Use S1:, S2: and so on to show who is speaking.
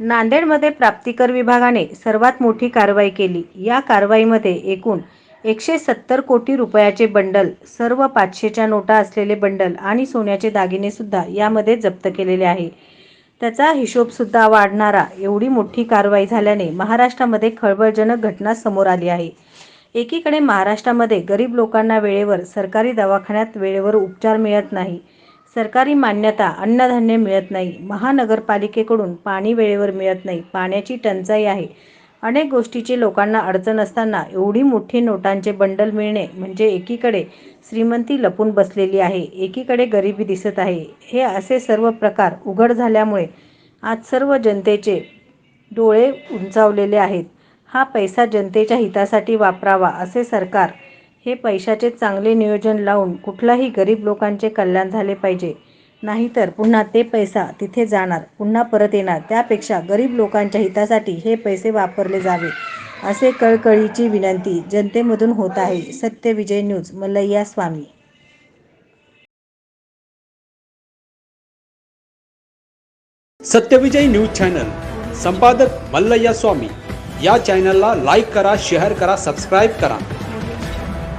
S1: नांदेडमध्ये प्राप्तिकर विभागाने सर्वात मोठी कारवाई केली. या कारवाईमध्ये एकूण एकशे सत्तर कोटी रुपयाचे बंडल सर्व पाचशेच्या नोटा असलेले बंडल आणि सोन्याचे दागिनेसुद्धा यामध्ये जप्त केलेले आहे. त्याचा हिशोबसुद्धा वाढणारा एवढी मोठी कारवाई झाल्याने महाराष्ट्रामध्ये खळबळजनक घटना समोर आली आहे. एकीकडे महाराष्ट्रामध्ये गरीब लोकांना वेळेवर सरकारी दवाखान्यात वेळेवर उपचार मिळत नाही. सरकारी मान्यता अन्नधान्य मिळत नाही. महानगरपालिकेकडून पाणी वेळेवर मिळत नाही. पाण्याची टंचाई आहे. अनेक गोष्टीची लोकांना अडचण असताना एवढी मोठी नोटांचे बंडल मिळणे म्हणजे एकीकडे श्रीमंती लपून बसलेली आहे एकीकडे गरिबी दिसत आहे. हे असे सर्व प्रकार उघड झाल्यामुळे आज सर्व जनतेचे डोळे उंचावलेले आहेत. हा पैसा जनतेच्या हितासाठी वापरावा असे सरकार हे पैशाचे चांगले नियोजन लावून कुठलाही गरीब लोकांचे कल्याण झाले पाहिजे. नाहीतर पुन्हा ते पैसा तिथे जाणार पुन्हा परत येणार. त्यापेक्षा गरीब लोकांच्या हितासाठी हे पैसे वापरले जावे असे कळकळीची विनंती जनतेमधून होत आहे. Satyavijay news Mallayya Swami.
S2: Satyavijay news channel संपादक मल्लय्या स्वामी. या चॅनलला लाईक करा शेअर करा सबस्क्राईब करा.